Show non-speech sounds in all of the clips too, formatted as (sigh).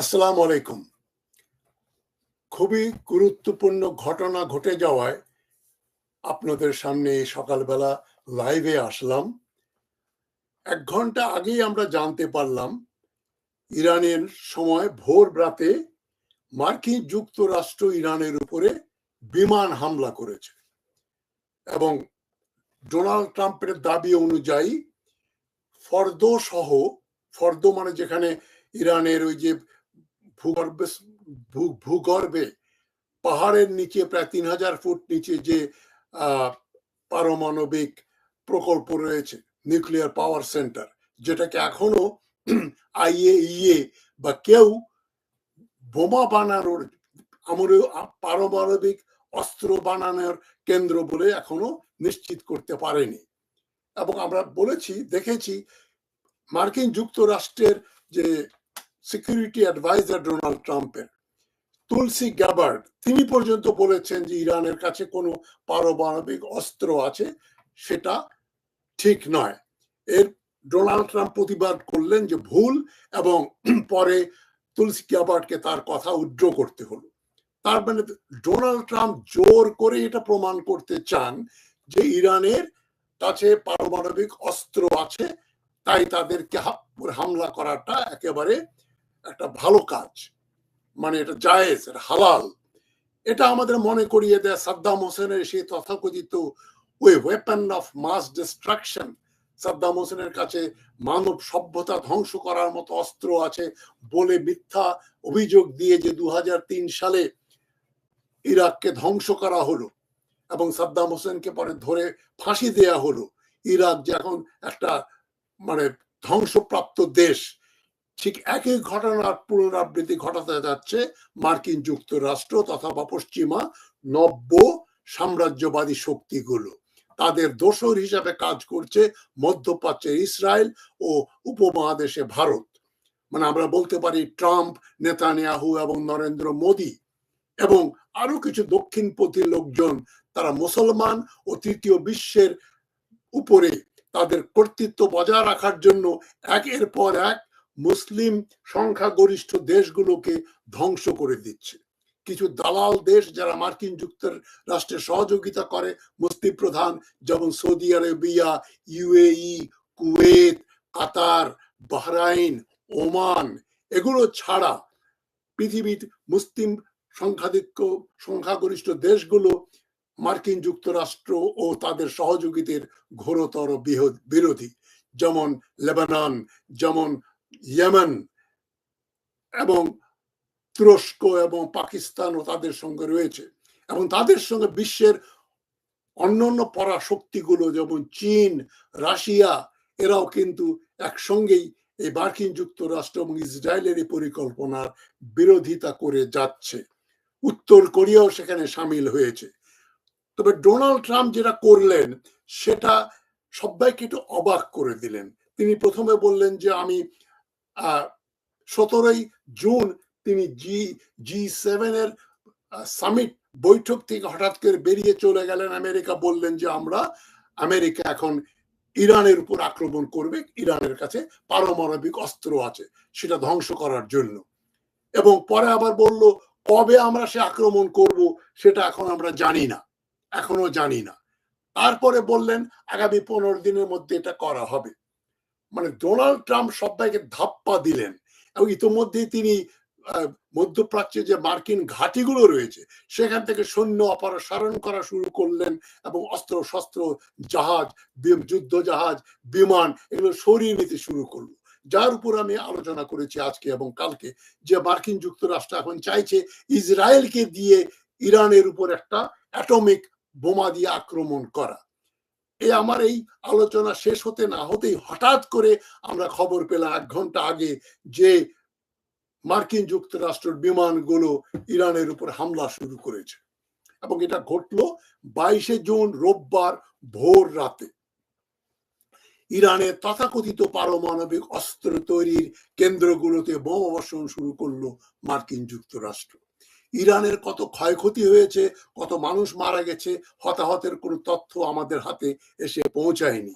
আসসালামু আলাইকুম। খুবই গুরুত্বপূর্ণ ঘটনা ঘটে যাওয়ায় আপনাদের সামনে সকালবেলা লাইভে আসলাম। এক ঘণ্টা আগেই আমরা জানতে পারলাম, ইরানের সময় ভোর রাতে মার্কিন যুক্তরাষ্ট্র ইরানের উপরে বিমান হামলা করেছে এবং ডোনাল্ড ট্রাম্পের দাবি অনুযায়ী ফর্দ সহ, ফর্দ মানে যেখানে ইরানের ওই যে ভূগর্ভে ভূগর্ভে, পাহাড়ের নিচে প্রায় তিন হাজার ফুট নিচে যে পারমাণবিক প্রকল্প রয়েছে, নিউক্লিয়ার পাওয়ার সেন্টার, যেটাকে এখনও আইএইএ বা কেউ বোমা বানানোর, আমার, পারমাণবিক অস্ত্র বানানোর কেন্দ্র বলে এখনও নিশ্চিত করতে পারেনি। এবং আমরা বলেছি, দেখেছি, মার্কিন যুক্তরাষ্ট্রের যে সিকিউরিটি অ্যাডভাইজার ডোনাল্ড ট্রাম্পের তুলসি গ্যাবার্ড তিনি পর্যন্ত বলেছেন যে ইরানের কাছে কোনো পারমাণবিক অস্ত্র আছে, সেটা ঠিক নয়। এর ডোনাল্ড ট্রাম্প প্রতিবাদ করলেন যে ভুল এবং (clears throat) পরে তুলসি গ্যাবার্ডকে তার কথা উড্র করতে হলো। তার মানে ডোনাল্ড ট্রাম্প জোর করে এটা প্রমাণ করতে চান যে ইরানের কাছে পারমাণবিক অস্ত্র আছে, তাই তাদেরকে হামলা করাটা একেবারে একটা ভালো কাজ। মানে এটা জায়েজ, এটা হালাল। এটা আমাদের মনে করিয়ে দেয় সাদ্দাম হোসেনের সেই তথাকথিত ওই weapon of mass destruction Saddam হোসেনের কাছে মানব সভ্যতা ধ্বংস করার মতো অস্ত্র আছে বলে মিথ্যা অভিযোগ দিয়ে যে দু হাজার তিন সালে ইরাককে ধ্বংস করা হলো এবং সাদ্দাম হোসেনকে পরে ধরে ফাঁসি দেয়া হলো। ইরাক যে এখন একটা মানে ধ্বংসপ্রাপ্ত দেশ। ঠিক একই ঘটনার পুনরাবৃত্তি ঘটাতে যাচ্ছে মার্কিন যুক্তরাষ্ট্র তথা বা পশ্চিমা নব্য সাম্রাজ্যবাদী শক্তিগুলো। তাদের দোসর হিসাবে কাজ করছে মধ্যপ্রাচ্যের ইসরায়েল ও উপমহাদেশে ভারত। মানে আমরা বলতে পারি ট্রাম্প, নেতানিয়াহু এবং নরেন্দ্র মোদী এবং আরও কিছু দক্ষিণপন্থী লোকজন, তারা মুসলমান ও তৃতীয় বিশ্বের উপরে তাদের কর্তৃত্ব বজায় রাখার জন্য একের পর এক মুসলিম সংখ্যাগরিষ্ঠ দেশগুলোকে ধ্বংস করে দিচ্ছে। কিছু দালাল দেশ যারা মার্কিন যুক্তরাষ্ট্রের সহযোগিতা করে, মুসলিম প্রধান যেমন Saudi Arabia UAE Kuwait, Qatar, Bahrain, Oman, এগুলো ছাড়া পৃথিবীর মুসলিম সংখ্যাধিক্য সংখ্যাগরিষ্ঠ দেশগুলো মার্কিন যুক্তরাষ্ট্র ও তাদের সহযোগীদের ঘোরতর বিরোধী। যেমন লেবানন, যেমন ইয়েমেন এবং তুরস্ক এবং পাকিস্তানও তাদের সঙ্গে রয়েছে এবং তাদের সঙ্গে বিশ্বের অন্যান্য পরাশক্তিগুলো যেমন চীন, রাশিয়া, এরাও কিন্তু একসঙ্গেই এই মার্কিন যুক্তরাষ্ট্র এবং ইসরায়েলের এই পরিকল্পনার বিরোধিতা করে যাচ্ছে। উত্তর কোরিয়াও সেখানে সামিল হয়েছে। তবে ডোনাল্ড ট্রাম্প যেটা করলেন, সেটা সবাইকে একটু অবাক করে দিলেন। তিনি প্রথমে বললেন যে, আমি সতেরোই জুন তিনি জি জি সেভেনের সামিট বৈঠক থেকে হঠাৎ করে বেরিয়ে চলে গেলেন। আমেরিকা বললেন যে, আমরা আমেরিকা এখন ইরানের উপর আক্রমণ করবে, ইরানের কাছে পারমাণবিক অস্ত্র আছে, সেটা ধ্বংস করার জন্য। এবং পরে আবার বলল, কবে আমরা সে আক্রমণ করব, সেটা এখন আমরা জানি না, এখনও জানি না। তারপরে বললেন, আগামী পনেরো দিনের মধ্যে এটা করা হবে। মানে ডোনাল্ড ট্রাম্প সবাইকে ধাপ্পা দিলেন এবং ইতোমধ্যেই তিনি মধ্যপ্রাচ্যে যে মার্কিন ঘাঁটিগুলো রয়েছে, সেখান থেকে সৈন্য অপসারণ করা শুরু করলেন এবং অস্ত্র শস্ত্র জাহাজ যুদ্ধ জাহাজ বিমান এগুলো সরিয়ে নিতে শুরু করল। যার উপর আমি আলোচনা করেছি আজকে এবং কালকে যে মার্কিন যুক্তরাষ্ট্র এখন চাইছে ইসরায়েলকে দিয়ে ইরানের উপর একটা অ্যাটমিক বোমা দিয়ে আক্রমণ করা। এই আমার এই আলোচনা শেষ হতে না হতেই হঠাৎ করে আমরা খবর পেলাম এক ঘণ্টা আগে যে মার্কিন যুক্তরাষ্ট্রের বিমানগুলো ইরানের উপর হামলা শুরু করেছে। এবং এটা ঘটলো বাইশে জুন রোববার ভোর রাতে। ইরানের তথাকথিত পারমাণবিক অস্ত্র তৈরির কেন্দ্রগুলোতে বোমাবর্ষণ শুরু করল মার্কিন যুক্তরাষ্ট্র। ইরানের কত ক্ষয়ক্ষতি হয়েছে, কত মানুষ মারা গেছে, হতাহতের কোনো তথ্য আমাদের হাতে এসে পৌঁছায়নি।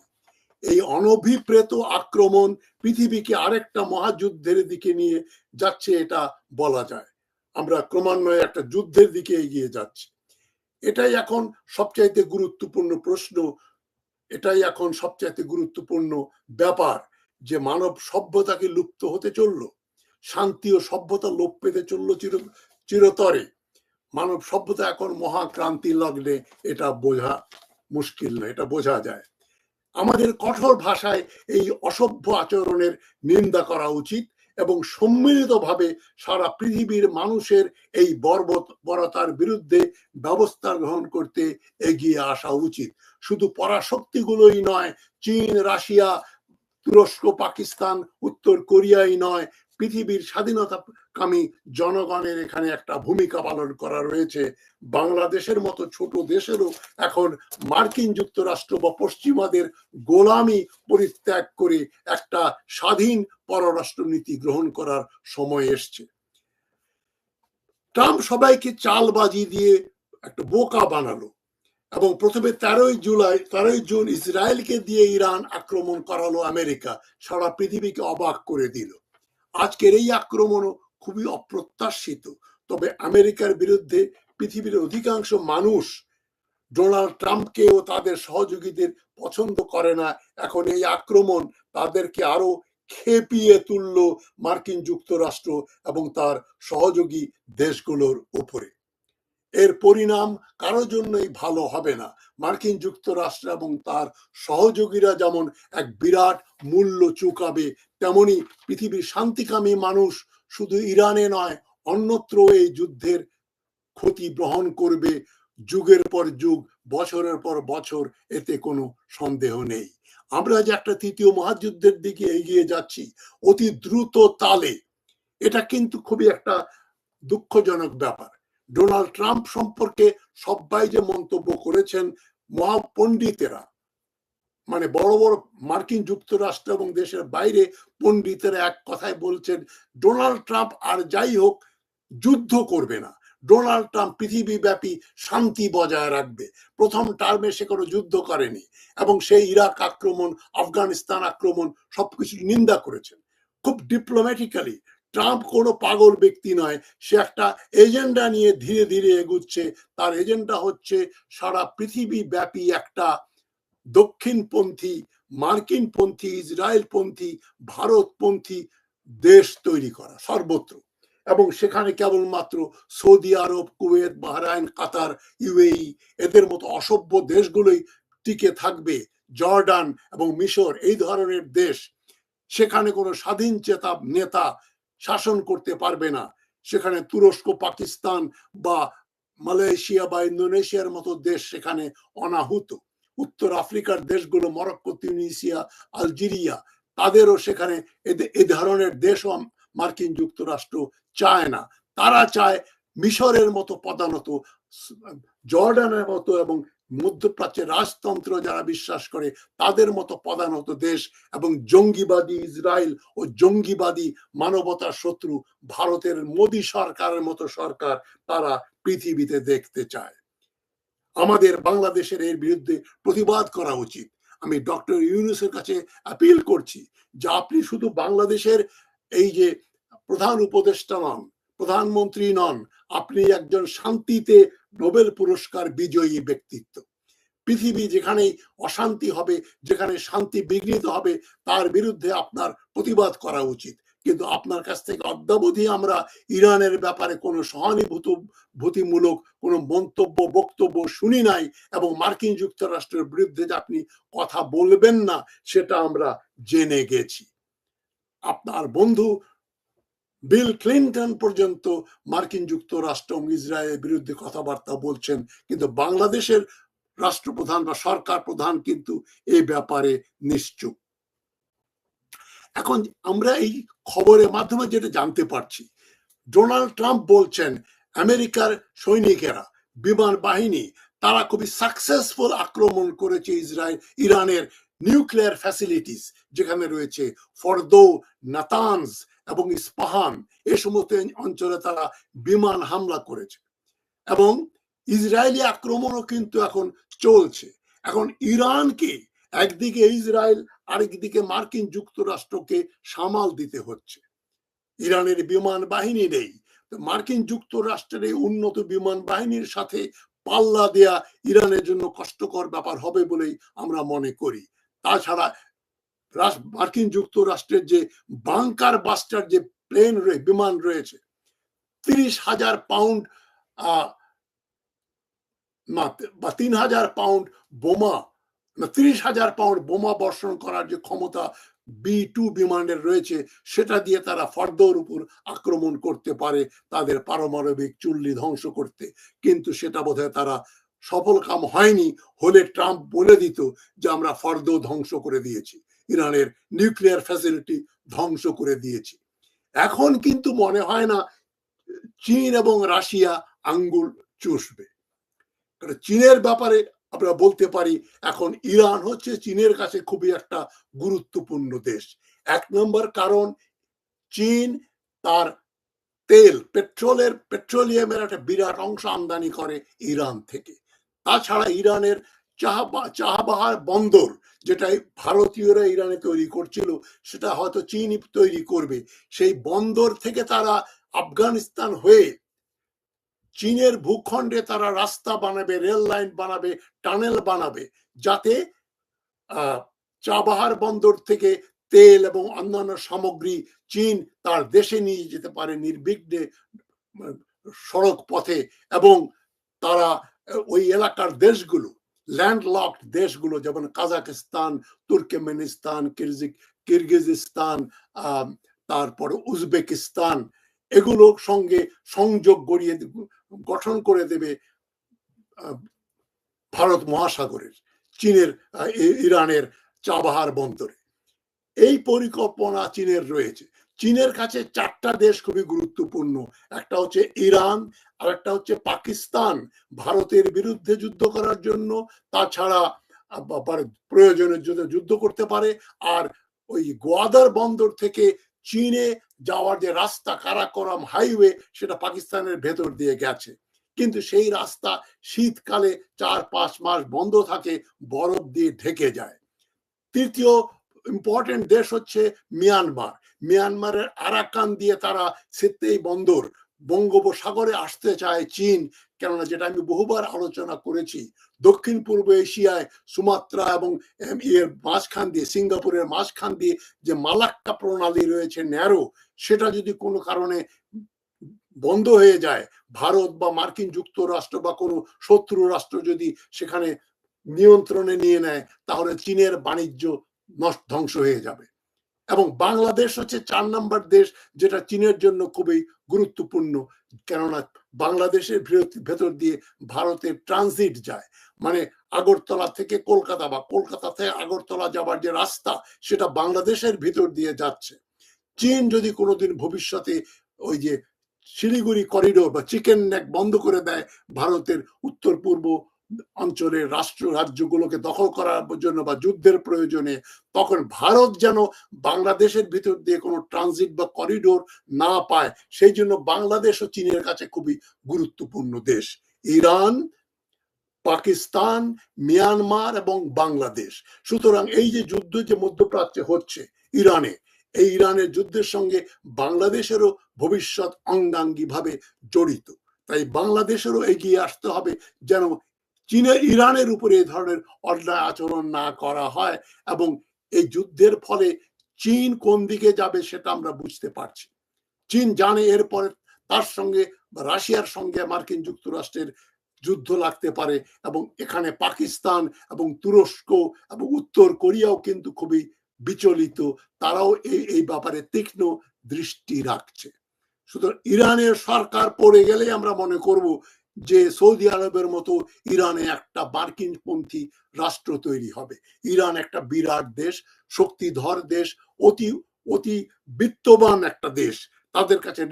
এই অনভিপ্রেত আক্রমণ পৃথিবীকে আরেকটা মহাযুদ্ধের দিকে নিয়ে যাচ্ছে এটা বলা যায়। আমরা ক্রমান্বয়ে একটা যুদ্ধের দিকে এগিয়ে যাচ্ছি। এটাই এখন সবচাইতে গুরুত্বপূর্ণ প্রশ্ন, এটাই এখন সবচাইতে গুরুত্বপূর্ণ ব্যাপার যে মানব সভ্যতাকে লুপ্ত হতে চলল, শান্তি ও সভ্যতা লোপ পেতে চলল চির চিরতরে। মানব সভ্যতা এখন মহাক্রান্তি লগ্নে এটা বোঝা মুশকিল না, এটা বোঝা যায়। আমাদের কঠোর ভাষায় এই অসভ্য আচরণের নিন্দা করা উচিত এবং সম্মিলিতভাবে সারা পৃথিবীর মানুষের এই বর্বরতার বিরুদ্ধে ব্যবস্থা গ্রহণ করতে এগিয়ে আসা উচিত। শুধু পরাশক্তিগুলোই নয়, চীন, রাশিয়া, তুরস্ক, পাকিস্তান, উত্তর কোরিয়াই নয় পৃথিবীর স্বাধীনতাকামী জনগণের এখানে একটা ভূমিকা পালন করা রয়েছে। বাংলাদেশের মতো ছোট দেশেরও এখন মার্কিন যুক্তরাষ্ট্র বা পশ্চিমাদের গোলামি পরিত্যাগ করে একটা স্বাধীন পররাষ্ট্র নীতি গ্রহণ করার সময় এসছে। ট্রাম্প সবাইকে চালবাজি দিয়ে একটা বোকা বানালো এবং প্রথমে তেরোই জুলাই, তেরোই জুন ইসরায়েলকে দিয়ে ইরান আক্রমণ করালো আমেরিকা, সারা পৃথিবীকে অবাক করে দিল। আজকের এই আক্রমণও খুবই অপ্রত্যাশিত। তবে আমেরিকার বিরুদ্ধে পৃথিবীর অধিকাংশ মানুষ ডোনাল্ড ট্রাম্পকে ও তাদের সহযোগীদের পছন্দ করে না। এখন এই আক্রমণ তাদেরকে আরও খেপিয়ে তুলল মার্কিন যুক্তরাষ্ট্র এবং তার সহযোগী দেশগুলোর উপরে। এর পরিণাম কারোর জন্যই ভালো হবে না। মার্কিন যুক্তরাষ্ট্র এবং তার সহযোগীরা যেমন এক বিরাট মূল্য চুকাবে, তেমনি পৃথিবীর শান্তিকামী মানুষ শুধু ইরানে নয়, অন্যত্র এই যুদ্ধের ক্ষতি গ্রহণ করবে। যুগের পর যুগ, বছরের পর বছর, এতে কোনো সন্দেহ নেই। আমরা যে একটা তৃতীয় মহাযুদ্ধের দিকে এগিয়ে যাচ্ছি, অতি দ্রুত তালে, এটা কিন্তু খুবই একটা দুঃখজনক ব্যাপার। ডোনাল্ড ট্রাম্প সম্পর্কে সবাই যে মন্তব্য করেছেন মহাপণ্ডিতেরা মানে বড় বড় মার্কিন যুক্তরাষ্ট্র এবং দেশের বাইরে পণ্ডিতেরা এক কথায় বলছেন, ডোনাল্ড ট্রাম্প আর যাই হোক, যুদ্ধ করবে না। ডোনাল্ড ট্রাম্প পৃথিবী ব্যাপী শান্তি বজায় রাখবে। প্রথম টার্মে সে কোনো যুদ্ধ করেনি এবং সেই ইরাক আক্রমণ, আফগানিস্তান আক্রমণ সবকিছু নিন্দা করেছেন। খুব ডিপ্লোম্যাটিক্যালি ট্রাম্প কোনো পাগল ব্যক্তি নয়। সে একটা এজেন্ডা নিয়ে ধীরে ধীরে এগুচ্ছে। তার এজেন্ডা হচ্ছে সারা পৃথিবী ব্যাপী একটা দক্ষিণপন্থী, মার্কিনপন্থী, ইসরায়েলপন্থী, ভারতপন্থী দেশ তৈরি করা, সর্বত্র। এবং সেখানে কেবলমাত্র Saudi Arab, Kuwait, Bahrain, Qatar UAE এদের মতো অসভ্য দেশগুলোই টিকে থাকবে। জর্ডান এবং মিশর এই ধরনের দেশ। সেখানে কোনো স্বাধীন চেতা নেতা শাসন করতে পারবে না। সেখানে তুরস্ক, পাকিস্তান বা মালয়েশিয়া বা ইন্দোনেশিয়ার মতো দেশ সেখানে অনাহুত। উত্তর আফ্রিকার দেশগুলো মরক্কো, তিউনিসিয়া, আলজেরিয়া, তাদেরও সেখানে এ ধরনের দেশও মার্কিন যুক্তরাষ্ট্র চায় না। তারা চায় মিশরের মতো প্রধানত জর্ডানের মতো এবং মধ্যপ্রাচ্যের রাজতন্ত্র যারা বিশ্বাস করে, তাদের মতো প্রধানত দেশ এবং জঙ্গিবাদী ইসরায়েল ও জঙ্গিবাদী মানবতার শত্রু ভারতের মোদী সরকারের মতো সরকার তারা পৃথিবীতে দেখতে চায়। আমাদের বাংলাদেশের এর বিরুদ্ধে প্রতিবাদ করা উচিত। আমি ডক্টর ইউনুসের কাছে আপিল করছি যে আপনি শুধু বাংলাদেশের এই যে প্রধান উপদেষ্টা নন প্রধানমন্ত্রী নন আপনি একজন শান্তিতে নোবেল পুরস্কার বিজয়ী ব্যক্তিত্ব। পৃথিবী যেখানে অশান্তি হবে, যেখানে শান্তি বিঘ্নিত হবে, তার বিরুদ্ধে আপনার প্রতিবাদ করা উচিত। কিন্তু আপনার কাছ থেকে অদ্যাবধি আমরা ইরানের ব্যাপারে কোনো সহানুভূতিমূলক কোনো মন্তব্য, বক্তব্য শুনি নাই এবং মার্কিন যুক্তরাষ্ট্রের বিরুদ্ধে যে আপনি কথা বলবেন না, সেটা আমরা জেনে গেছি। আপনার বন্ধু বিল ক্লিন্টন পর্যন্ত মার্কিন যুক্তরাষ্ট্র ইসরায়েলের বিরুদ্ধে কথাবার্তা বলছেন, কিন্তু বাংলাদেশের রাষ্ট্রপ্রধান বা সরকার প্রধান কিন্তু এই ব্যাপারে নিশ্চুপ। এখন আমরা এই খবরের মাধ্যমে যেটা জানতে পারছি, ডোনাল্ড ট্রাম্প বলছেন, আমেরিকার সৈনিকেরা, বিমান বাহিনী, তারা খুবই সাকসেসফুল আক্রমণ করেছে ইসরায়েল, ইরানের নিউক্লিয়ার ফ্যাসিলিটিস যেখানে রয়েছে ফরদো নাতানস এবং ইস্পাহান এ সমস্ত অঞ্চলে তারা বিমান হামলা করেছে। এবং ইসরায়েলি আক্রমণও কিন্তু এখন চলছে। এখন ইরানকে একদিকে ইসরায়েল, আরেকদিকে মার্কিন যুক্তরাষ্ট্রকে সামাল দিতে হচ্ছে। ইরানের বিমান বাহিনী নেই। মার্কিন যুক্তরাষ্ট্রের এই উন্নত বিমান বাহিনীর সাথে পাল্লা দেয়া ইরানের জন্য কষ্টকর ব্যাপার হবে বলেই আমরা মনে করি। তাছাড়া মার্কিন যুক্তরাষ্ট্রের যে বাংকার বাস্টার যে প্লেন বিমান রয়েছে, তিরিশ হাজার পাউন্ড বা তিন হাজার পাউন্ড বোমা তিরিশ হাজার পাউন্ড বোমা বর্ষণ করার যে ক্ষমতা বি টু বিমানের রয়েছে, সেটা দিয়ে তারা ফর্দর উপর আক্রমণ করতে পারে তাদের পারমাণবিক চুল্লি ধ্বংস করতে। কিন্তু সেটা বোধহয় তারা সফল কাম হয়নি, হলে ট্রাম্প বলে দিত যে আমরা ফর্দ ধ্বংস করে দিয়েছি। ইরানের নিউক্লিয়ার ফ্যাসিলিটি ধ্বংস করে দিয়েছি। এখন কিন্তু মনে হয় না চীন এবং রাশিয়া আঙ্গুল চুষবে। চীনের ব্যাপারে আমরা বলতে পারি, এখন ইরান হচ্ছে চীনের কাছে খুবই একটা গুরুত্বপূর্ণ দেশ। এক নম্বর কারণ, চীন তার তেল, পেট্রোলের, পেট্রোলিয়ামের একটা বিরাট অংশ আমদানি করে ইরান থেকে। তাছাড়া ইরানের চাহবা, চাহবাহার বন্দর যেটা ভারতীয়রা ইরানে তৈরি করছিল, সেটা হয়তো চীন তৈরি করবে। সেই বন্দর থেকে তারা আফগানিস্তান হয়ে চীনের ভূখণ্ডে তারা রাস্তা বানাবে, রেল লাইন বানাবে, টানেল বানাবে, যাতে চাবাহার বন্দর থেকে তেল এবং অন্যান্য সামগ্রী চীন তার দেশে নিয়ে যেতে পারে নির্বিঘ্নে, সড়ক পথে এবং তারা, ওই এলাকার দেশগুলো ল্যান্ডলকড দেশগুলো যেমন কাজাকিস্তান তুর্কমেনিস্তান কিরজিক কিরগিজিস্তান তারপরে উজবেকিস্তান এগুলোর সঙ্গে সংযোগ গড়িয়ে গঠন করে দেবে ভারত মহাসাগরের, চীনের ইরানের চাবাহার বন্দরে। এই পরিকল্পনা চীনের রয়েছে। চীনের কাছে চারটা দেশ খুবই গুরুত্বপূর্ণ। একটা হচ্ছে ইরান আর একটা হচ্ছে পাকিস্তান, ভারতের বিরুদ্ধে যুদ্ধ করার জন্য, তাছাড়া প্রয়োজনের জন্য যুদ্ধ করতে পারে। আর ওই গোয়াদার বন্দর থেকে চীনে যাওয়ার যে রাস্তা কারাকোরাম হাইওয়ে, সেটা পাকিস্তানের ভেতর দিয়ে গেছে। কিন্তু সেই রাস্তা শীতকালে চার পাঁচ মাস বন্ধ থাকে, বরফ দিয়ে ঢেকে যায়। তৃতীয় ইম্পর্টেন্ট দেশ হচ্ছে মিয়ানমার মিয়ানমারের আরাকান দিয়ে তারা সেতেই বন্দর, বঙ্গোপসাগরে আসতে চায় চীন, কেননা যেটা আমি বহুবার আলোচনা করেছি, দক্ষিণ পূর্ব এশিয়ায় সুমাত্রা এবং এর মাঝখান দিয়ে, সিঙ্গাপুরের মাঝখান দিয়ে যে মালাক্কা প্রণালী রয়েছে ন্যারো, সেটা যদি কোনো কারণে বন্ধ হয়ে যায়, ভারত বা মার্কিন যুক্তরাষ্ট্র বা কোনো শত্রু রাষ্ট্র যদি সেখানে নিয়ন্ত্রণে নিয়ে নেয়, তাহলে চীনের বাণিজ্য নষ্ট ধ্বংস হয়ে যাবে। এবং বাংলাদেশ হচ্ছে চার নম্বর দেশ যেটা চীনের জন্য খুবই গুরুত্বপূর্ণ। কেননা বাংলাদেশের ভেতর- দিয়ে ভারতের ট্রানজিট যায়। মানে আগরতলা থেকে কলকাতা বা কলকাতা থেকে আগরতলা যাবার যে রাস্তা, সেটা বাংলাদেশের ভিতর দিয়ে যাচ্ছে। চীন যদি কোনোদিন ভবিষ্যতে ওই যে শিলিগুড়ি করিডোর বা চিকেন নেক বন্ধ করে দেয়, ভারতের উত্তর পূর্ব অঞ্চলের রাষ্ট্র রাজ্যগুলোকে দখল করার জন্য বা যুদ্ধের প্রয়োজনে তখন ভারত যেন বাংলাদেশের ভিতর দিয়ে কোনো ট্রানজিট বা করিডোর না পায়, সেই জন্য বাংলাদেশ ও চীনের কাছে খুবই গুরুত্বপূর্ণ দেশ। ইরান, পাকিস্তান, মিয়ানমার এবং বাংলাদেশ। সুতরাং এই যে যুদ্ধ যে মধ্যপ্রাচ্যে হচ্ছে ইরানে, এই ইরানের যুদ্ধের সঙ্গে বাংলাদেশেরও ভবিষ্যৎ অঙ্গাঙ্গি ভাবে জড়িত। তাই বাংলাদেশেরও এগিয়ে আসতে হবে যেন চীনের ইরানের উপরে এই ধরনের অন্যায় আচরণ না করা হয় এবং এই যুদ্ধের ফলে চীন কোন দিকে যাবে সেটা আমরা বুঝতে পারছি। চীন জানে এরপরে তার সঙ্গে রাশিয়ার সঙ্গে মার্কিন যুক্তরাষ্ট্রের যুদ্ধ লাগতে পারে এবং এখানে পাকিস্তান এবং তুরস্ক এবং উত্তর কোরিয়াও কিন্তু খুবই বিচলিত, তারাও এই এই ব্যাপারে তীক্ষ্ণ দৃষ্টি রাখছে। সুতরাং ইরানের সরকার পড়ে গেলে আমরা মনে করব যে সৌদি আরবের মতো ইরানে একটা মার্কিন পন্থী রাষ্ট্র তৈরি হবে। ইরান একটা বিরাট দেশ, শক্তিধর দেশ, অতি অতি বিত্তবান একটা দেশ। তাদের কাছে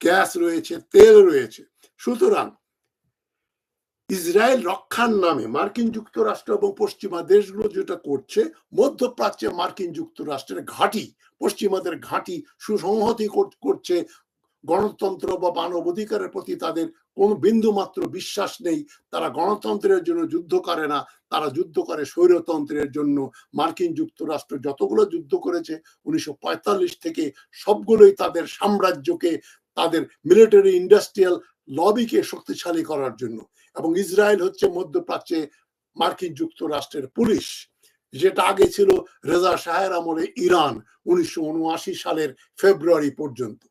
গ্যাস রয়েছে, তেল রয়েছে। সুতরাং ইসরায়েল রক্ষার নামে মার্কিন যুক্তরাষ্ট্র এবং পশ্চিমা দেশগুলো যেটা করছে, মধ্যপ্রাচ্যে মার্কিন যুক্তরাষ্ট্রের ঘাঁটি, পশ্চিমাদের ঘাঁটি সুসংহতি করছে গণতন্ত্র বা মানব অধিকারের প্রতি তাদের কোন বিন্দু মাত্র বিশ্বাস নেই। তারা গণতন্ত্রের জন্য যুদ্ধ করে না। তারা যুদ্ধ করে স্বৈরতন্ত্রের জন্য। মার্কিন যুক্তরাষ্ট্র যতগুলো যুদ্ধ করেছে, উনিশশো থেকে সবগুলোই তাদের সাম্রাজ্যকে, তাদের মিলিটারি ইন্ডাস্ট্রিয়াল লবিকে শক্তিশালী করার জন্য। এবং ইসরায়েল হচ্ছে মধ্যপ্রাচ্যে মার্কিন যুক্তরাষ্ট্রের পুলিশ, যেটা আগে ছিল রেজা শাহের আমলে ইরান, উনিশশো উনআশি সালের ফেব্রুয়ারি পর্যন্ত।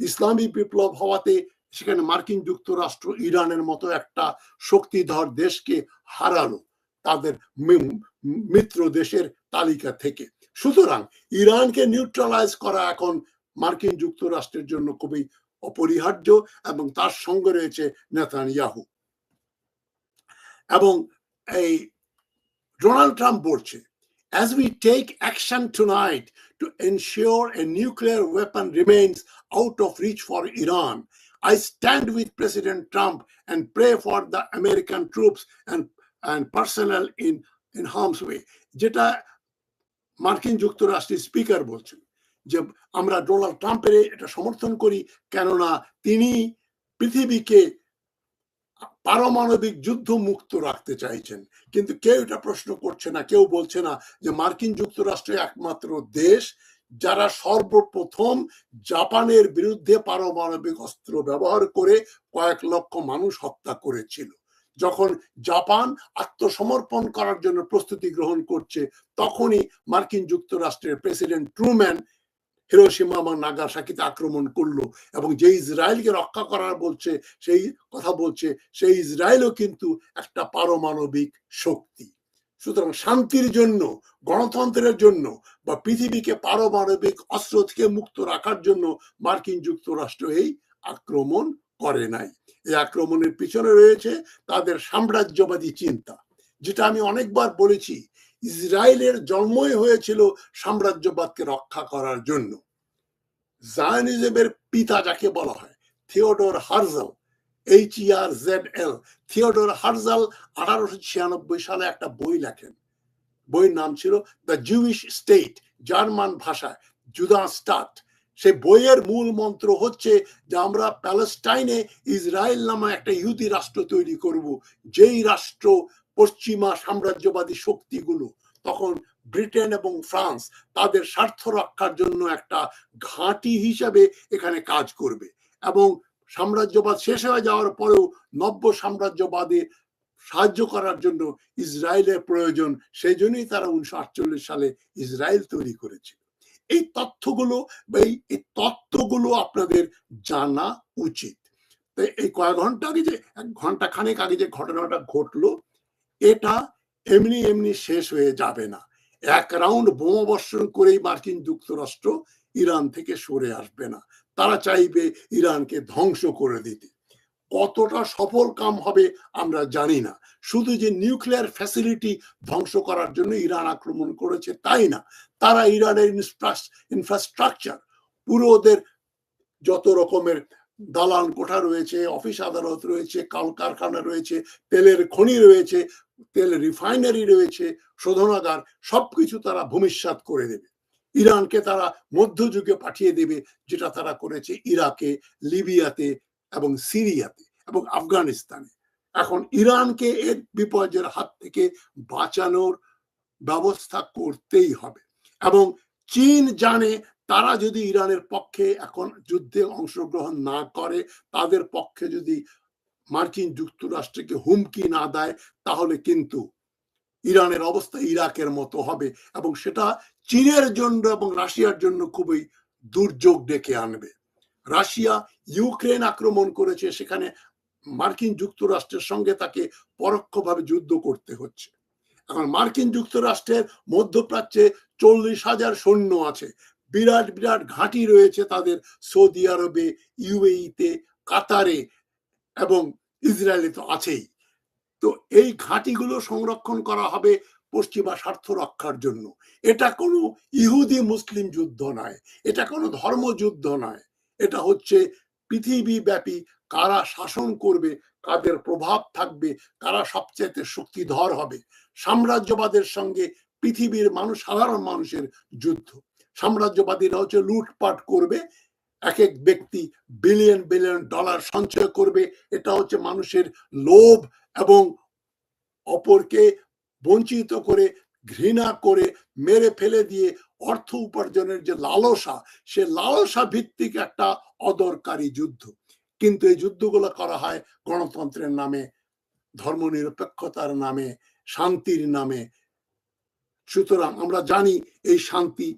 ইসলামী বিপ্লব হওয়াতে সেখানে মার্কিন যুক্তরাষ্ট্র ইরানের মতো একটা শক্তিধর দেশকে হারালো তাদের মিত্র দেশের তালিকা থেকে। সুতরাং ইরানকে নিউট্রালাইজ করা এখন মার্কিন যুক্তরাষ্ট্রের জন্য খুবই অপরিহার্য এবং তার সঙ্গে রয়েছে নেতানিয়াহু। এবং এই ডোনাল্ড ট্রাম্প বলছে as we take action tonight to ensure a nuclear weapon remains out of reach for Iran, I stand with President Trump and pray for the American troops and, and personnel in, in harm's way. যেটা মার্কিন যুক্তরাষ্ট্রের speaker বলছেন যে আমরা Donald ট্রাম্পের এটা সমর্থন করি কেননা তিনি পৃথিবীকে পারমাণবিক যুদ্ধ মুক্ত রাখতে চাইছেন। কিন্তু কেউ এটা প্রশ্ন করছে না, কেউ বলছে না যে মার্কিন যুক্তরাষ্ট্র একমাত্র দেশ যারা সর্বপ্রথম জাপানের বিরুদ্ধে পারমাণবিক অস্ত্র ব্যবহার করে কয়েক লক্ষ মানুষ হত্যা করেছিল। যখন জাপান আত্মসমর্পণ করার জন্য প্রস্তুতি গ্রহণ করছে, তখনই মার্কিন যুক্তরাষ্ট্রের প্রেসিডেন্ট ট্রুম্যান হিরোসীমা এবং নাগাসাকিতে আক্রমণ করল এবং যে ইসরায়েলকে রক্ষা করার বলছে, সেই কথা বলছে, সেই ইসরায়েলও কিন্তু একটা পারমাণবিক শক্তি। সুতরাং শান্তির জন্য, গণতন্ত্রের জন্য বা পৃথিবীকে পারমাণবিক অস্ত্র থেকে মুক্ত রাখার জন্য মার্কিন যুক্তরাষ্ট্র এই আক্রমণ করে নাই। এই আক্রমণের পিছনে রয়েছে তাদের সাম্রাজ্যবাদী চিন্তা। যেটা আমি অনেকবার বলেছি, ইসরায়েলের জন্মই হয়েছিল সাম্রাজ্যবাদকে রক্ষা করার জন্য। জায়নিজমের পিতা যাকে বলা হয়, Theodor Herzl H R Z L Theodor Herzl আঠারোশো ছিয়ানব্বই সালে একটা বই লেখেন। বইয়ের নাম ছিল দ্য জুইশ স্টেট, জার্মান ভাষায়, জুদা স্টাট। সে বইয়ের মূল মন্ত্র হচ্ছে যে আমরা প্যালেস্টাইনে ইসরায়েল নামে একটা ইহুদি রাষ্ট্র তৈরি করব, যেই রাষ্ট্র পশ্চিমা সাম্রাজ্যবাদী শক্তিগুলো, তখন ব্রিটেন এবং ফ্রান্স তাদের স্বার্থ রক্ষার জন্য একটা ঘাঁটি হিসাবে এখানে কাজ করবে। এবং সাম্রাজ্যবাদ শেষ হয়ে যাওয়ার পরেও নব্য সাম্রাজ্যবাদে সাহায্য করার জন্য ইসরায়েলের প্রয়োজন, সেই জন্যই তারা উনিশশো আটচল্লিশ সালে ইসরায়েল তৈরি করেছিল এই তথ্যগুলো বা এই তত্ত্বগুলো আপনাদের জানা উচিত। এই কয়েক ঘণ্টা আগে যে, এক ঘণ্টা খানেক আগে যে ঘটনাটা ঘটলো এটা এমনি এমনি শেষ হয়ে যাবে না। এক রাউন্ড বোমা বর্ষণ করেই মার্কিন যুক্তরাষ্ট্র ইরান থেকে সরে আসবে না। তারা চাইবে ইরানকে ধ্বংস করে দিতে। কতটা সফল কাম হবে আমরা জানি না। শুধু যে নিউক্লিয়ার ফ্যাসিলিটি ধ্বংস করার জন্য ইরান আক্রমণ করেছে তাই না। তারা ইরানের ইনফ্রাস্ট্রাকচার, পুরো ওদের যত রকমের দালান কোঠা রয়েছে, অফিস আদালত রয়েছে, কলকারখানা রয়েছে, তেলের খনি রয়েছে তেল রিফাইনারি রয়েছে, শোধনাগার, সবকিছু তারা ভূমিষ্যাত করে দেবে। ইরানকে তারা মধ্যযুগে পাঠিয়ে দেবে, যেটা তারা করেছে ইরাকে, লিবিয়াতে এবং সিরিয়াতে এবং আফগানিস্তানে। এখন ইরানকে এর বিপর্যয়ের হাত থেকে বাঁচানোর ব্যবস্থা করতেই হবে এবং চীন জানে তারা যদি ইরানের পক্ষে এখন যুদ্ধে অংশগ্রহণ না করে, তাদের পক্ষে যদি মার্কিন যুক্তরাষ্ট্রকে হুমকি না দেয়, তাহলে কিন্তু ইরানের অবস্থা ইরাকের মতো হবে এবং সেটা চীনের জন্য এবং রাশিয়ার জন্য খুবই দুর্যোগ ডেকে আনবে। রাশিয়া ইউক্রেন আক্রমণ করেছে, সেখানে মার্কিন যুক্তরাষ্ট্রের সঙ্গে তাকে পরোক্ষভাবে যুদ্ধ করতে হচ্ছে। এখন মার্কিন যুক্তরাষ্ট্রের মধ্যপ্রাচ্যে চল্লিশ হাজার সৈন্য আছে। বিরাট বিরাট ঘাঁটি রয়েছে তাদের সৌদি আরবে, ইউএইতে, কাতারে এবং ইসরায়েলে তো আছেই। তো এই ঘাঁটিগুলো সংরক্ষণ করা হবে পশ্চিমা স্বার্থ রক্ষার জন্য। এটা কোনো ইহুদি মুসলিম যুদ্ধ নয়, এটা কোনো ধর্মযুদ্ধ নয়। এটা হচ্ছে পৃথিবী ব্যাপী কারা শাসন করবে, কাদের প্রভাব থাকবে, কারা সবচেয়ে শক্তিধর হবে। সাম্রাজ্যবাদের সঙ্গে পৃথিবীর মানুষ, সাধারণ মানুষের যুদ্ধ। সাম্রাজ্যবাদীরা হচ্ছে লুটপাট করবে এক এক ব্যক্তি বিলিয়ন বিলিয়ন ডলার সঞ্চয় করবে, এটা হচ্ছে মানুষের লোভ এবং অপরকে বঞ্চিত করে, ঘৃণা করে, মেরে ফেলে দিয়ে অর্থ উপার্জনের যে লালসা, সে লালসা ভিত্তিক একটা অদরকারি যুদ্ধ। কিন্তু এই যুদ্ধগুলো করা হয় গণতন্ত্রের নামে, ধর্মনিরপেক্ষতার নামে, শান্তির নামে। সুতরাং আমরা জানি এই শান্তি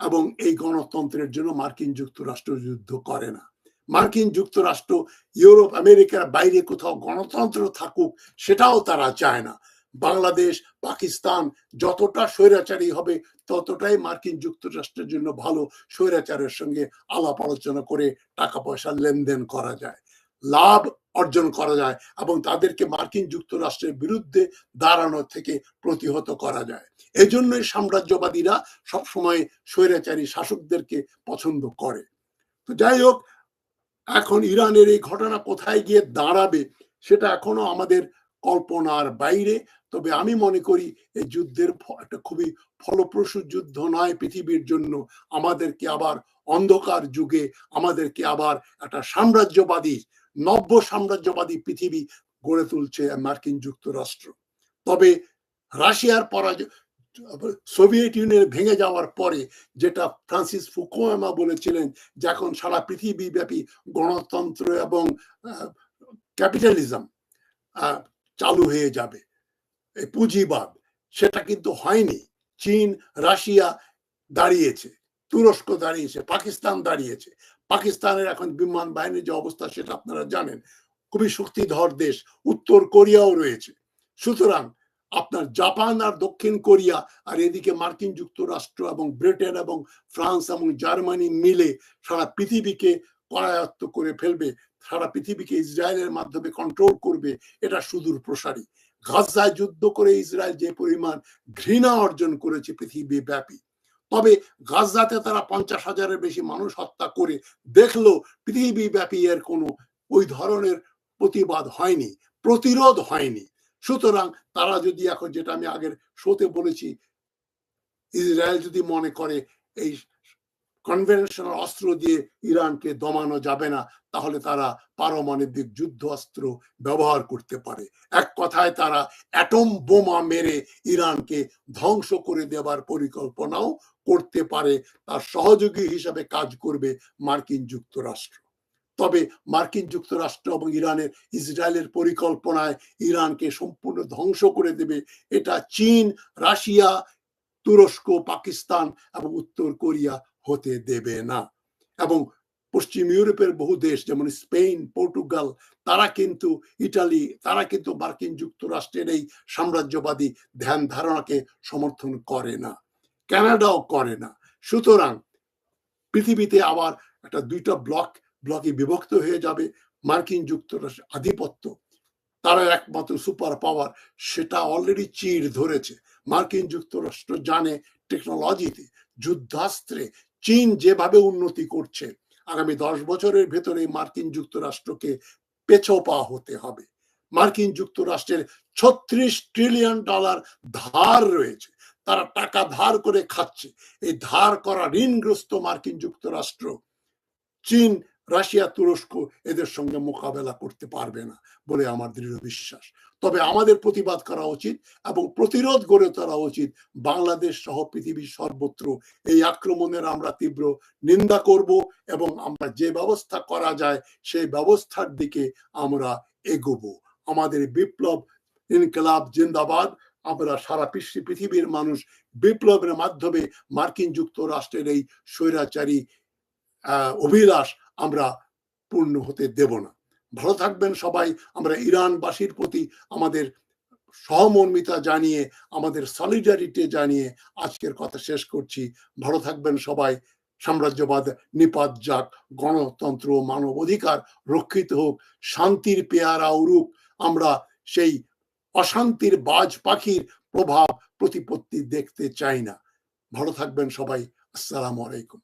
এবং এই গণতন্ত্রের জন্য মার্কিন যুক্তরাষ্ট্র যুদ্ধ করে না। মার্কিন যুক্তরাষ্ট্র, ইউরোপ, আমেরিকার বাইরে কোথাও গণতন্ত্র থাকুক, সেটাও তারা চায় না। বাংলাদেশ, পাকিস্তান যতটা স্বৈরাচারী হবে, ততটাই মার্কিন যুক্তরাষ্ট্রের জন্য ভালো স্বৈরাচারের সঙ্গে আলাপ আলোচনা করে টাকা পয়সা লেনদেন করা যায়। লাভ অর্জন করা যায় এবং তাদেরকে মার্কিন যুক্তরাষ্ট্রের বিরুদ্ধে দাঁড়ানো থেকে প্রতিহত করা যায়। এজন্যই সাম্রাজ্যবাদীরা সবসময় স্বৈরাচারী শাসকদেরকে পছন্দ করে। তো যাই হোক, এখন ইরানের এই ঘটনা কোথায় গিয়ে দাঁড়াবে সেটা এখনও আমাদের কল্পনার বাইরে। তবে আমি মনে করি এই যুদ্ধের একটা খুবই ফলপ্রসূ যুদ্ধ নয়। পৃথিবীর জন্য আমাদেরকে আবার অন্ধকার যুগে আমাদেরকে আবার একটা সাম্রাজ্যবাদী নব্য সাম্রাজ্যবাদী পৃথিবী গড়ে তুলছে মার্কিন যুক্তরাষ্ট্র। তবে রাশিয়ার পরাজয় সোভিয়েত ইউনিয়ন ভেঙে যাওয়ার পরে যেটা ফ্রান্সিস ফুকোয়ামা বলেছিলেন যে এখন সারা পৃথিবী ব্যাপী গণতন্ত্র এবং ক্যাপিটালিজম চালু হয়ে যাবে। পুঁজিবাদ, সেটা কিন্তু হয়নি। চীন, রাশিয়া দাঁড়িয়েছে। তুরস্ক দাঁড়িয়েছে, পাকিস্তান দাঁড়িয়েছে। পাকিস্তানের এখন বিমান বাহিনীর যে অবস্থা সেটা আপনারা জানেন, খুবই শক্তিধর দেশ, উত্তর কোরিয়াও রয়েছে। সুতরাং আপনার জাপান আর দক্ষিণ কোরিয়া আর এদিকে মার্কিন যুক্তরাষ্ট্র এবং ব্রিটেন এবং ফ্রান্স এবং জার্মানি মিলে সারা পৃথিবীকে করায়ত্ত করে ফেলবে, সারা পৃথিবীকে ইসরায়েলের মাধ্যমে কন্ট্রোল করবে, এটা সুদূর প্রসারী। গাজায় যুদ্ধ করে ইসরায়েল যে পরিমাণ ঘৃণা অর্জন করেছে পৃথিবী ব্যাপী তবে গাজাতে তারা পঞ্চাশ হাজারের বেশি মানুষ হত্যা করে দেখল পৃথিবী ব্যাপী এর কোনো ওই ধরনের প্রতিবাদ হয়নি, প্রতিরোধ হয়নি। সুতরাং তারা যদি এখন যেটা আমি আগের শোতে বলেছি, ইসরায়েল যদি মনে করে এই কনভেনশনাল অস্ত্র দিয়ে ইরানকে দমানো যাবে না, তাহলে তারা পারমাণবিক যুদ্ধ অস্ত্র ব্যবহার করতে পারে। এক কথায় তারা অ্যাটম বোমা মেরে ইরানকে ধ্বংস করে দেবার পরিকল্পনাও করতে পারে, তার সহযোগী হিসাবে কাজ করবে মার্কিন যুক্তরাষ্ট্র। তবে মার্কিন যুক্তরাষ্ট্র এবং ইরানের ইসরায়েলের পরিকল্পনায় ইরানকে সম্পূর্ণ ধ্বংস করে দেবে, এটা চীন, রাশিয়া, তুরস্ক, পাকিস্তান এবং উত্তর কোরিয়া হতে দেবে না। এবং পশ্চিম ইউরোপের বহু দেশ যেমন স্পেন, পর্তুগাল, তারা কিন্তু ইটালি, তারা কিন্তু মার্কিন যুক্তরাষ্ট্রের এই সাম্রাজ্যবাদী ধ্যান ধারণাকে সমর্থন করে না। কানাডাও করে না। সুতরাং পৃথিবীতে আবার একটা দুইটা ব্লক ব্লকে বিভক্ত হয়ে যাবে। মার্কিন যুক্তরাষ্ট্রের আধিপত্য, তারা একমাত্র সুপার পাওয়ার সেটা অলরেডি চির ধরেছে। মার্কিন যুক্তরাষ্ট্র জানে টেকনোলজিতে যুদ্ধাস্ত্রে চীন যেভাবে উন্নতি করছে, আগামী দশ বছরের ভেতরে মার্কিন যুক্তরাষ্ট্রকে পেছপা হতে হবে। মার্কিন যুক্তরাষ্ট্রের ছত্রিশ ট্রিলিয়ন ডলার ধার রয়েছে। তারা টাকা ধার করে খাচ্ছে। এই ধার করা ঋণগ্রস্ত মার্কিন যুক্তরাষ্ট্র, চীন, রাশিয়া, তুরস্ক এদের সঙ্গে মোকাবেলা করতে পারবে না বলে আমার দৃঢ় বিশ্বাস। তবে আমাদের প্রতিবাদ করা উচিত এবং প্রতিরোধ গড়ে তোলা উচিত বাংলাদেশ সহ পৃথিবীর সর্বত্র। এই আক্রমণের আমরা তীব্র নিন্দা করব এবং আমরা যে ব্যবস্থা করা যায় সেই ব্যবস্থার দিকে আমরা এগোবো। আমাদের বিপ্লব ইনকলাব জিন্দাবাদ। আমরা সারা পৃথিবীর মানুষ বিপ্লবের মাধ্যমে মার্কিন যুক্তরাষ্ট্রের এই স্বৈরাচারী অভিলাষ আমরা পূর্ণ হতে দেব না। ভালো থাকবেন সবাই। আমরা ইরানবাসীর প্রতি আমাদের সহমর্মিতা জানিয়ে, আমাদের সলিডারিটি জানিয়ে আজকের কথা শেষ করছি। ভালো থাকবেন সবাই। সাম্রাজ্যবাদ নিপাত যাক, গণতন্ত্র মানব অধিকার রক্ষিত হোক, শান্তির পেয়ারা উরুক আমরা সেই অশান্তির বাজ পাখির প্রভাব প্রতিপত্তি দেখতে চাই না। ভালো থাকবেন সবাই। আসসালামু আলাইকুম।